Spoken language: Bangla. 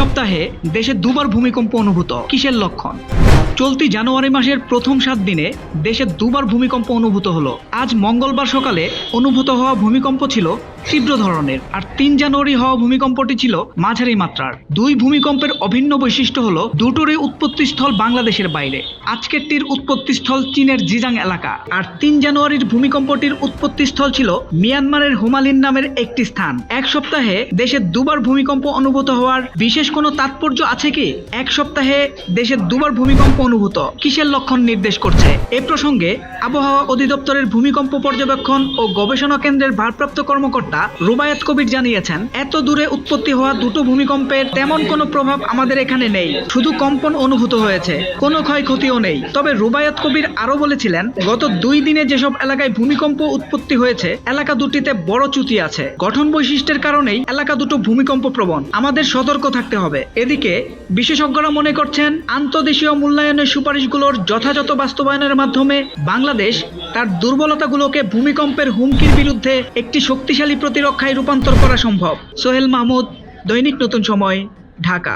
সপ্তাহে দেশে দুবার ভূমিকম্প অনুভূত। কিসের লক্ষণ? চলতি জানুয়ারি মাসের প্রথম সাত দিনে দেশে দুবার ভূমিকম্প অনুভূত হলো। আজ মঙ্গলবার সকালে অনুভূত হওয়া ভূমিকম্প ছিল তীব্র ধরনের। আর তিন জানুয়ারি হওয়া ভূমিকম্পটি ছিল মাঝারি মাত্রার। দুই ভূমিকম্পের অভিন্ন বৈশিষ্ট্য হলো, দুটোরই উৎপত্তিস্থল বাংলাদেশের বাইরে। আজকেরটির উৎপত্তিস্থল চীনের জিজাং এলাকা। আর তিন জানুয়ারির ভূমিকম্পটির উৎপত্তিস্থল ছিল মিয়ানমারের হুমালিন নামের একটি স্থান। এক সপ্তাহে দেশে দুবার ভূমিকম্প অনুভূত হওয়ার বিশেষ কোনো তাৎপর্য আছে কি? এক সপ্তাহে দেশে দুবার ভূমিকম্প অনুভূত কিসের লক্ষণ নির্দেশ করছে? এ প্রসঙ্গে আবহাওয়া অধিদপ্তরের ভূমিকম্প পর্যবেক্ষণ ও গবেষণা কেন্দ্রের ভারপ্রাপ্ত কর্মকর্তা রুবায়াত কবির জানিয়েছেন, এত দূরে উৎপত্তি হওয়া দুটো ভূমিকম্পের তেমন কোনো প্রভাব আমাদের এখানে নেই। শুধু কম্পন অনুভূত হয়েছে, কোনো ক্ষয়ক্ষতিও নেই। তবে রুবায়াত কবির আরও বলেছিলেন, গত দুই দিনে যেসব এলাকায় ভূমিকম্প উৎপত্তি হয়েছে, এলাকা দুটিতে বড় চ্যুতি আছে। গঠন বৈশিষ্ট্যের কারণেই এলাকা দুটো ভূমিকম্প প্রবণ। আমাদের সতর্ক থাকতে হবে। এদিকে বিশেষজ্ঞরা মনে করছেন, আন্তদেশীয় মূল্যায়নের সুপারিশগুলোর যথাযথ বাস্তবায়নের মাধ্যমে বাংলাদেশ তার দুর্বলতাগুলোকে ভূমিকম্পের হুমকির বিরুদ্ধে একটি শক্তিশালী প্রতিরক্ষায় রূপান্তর করা সম্ভব। সোহেল মাহমুদ, দৈনিক নতুন সময়, ঢাকা।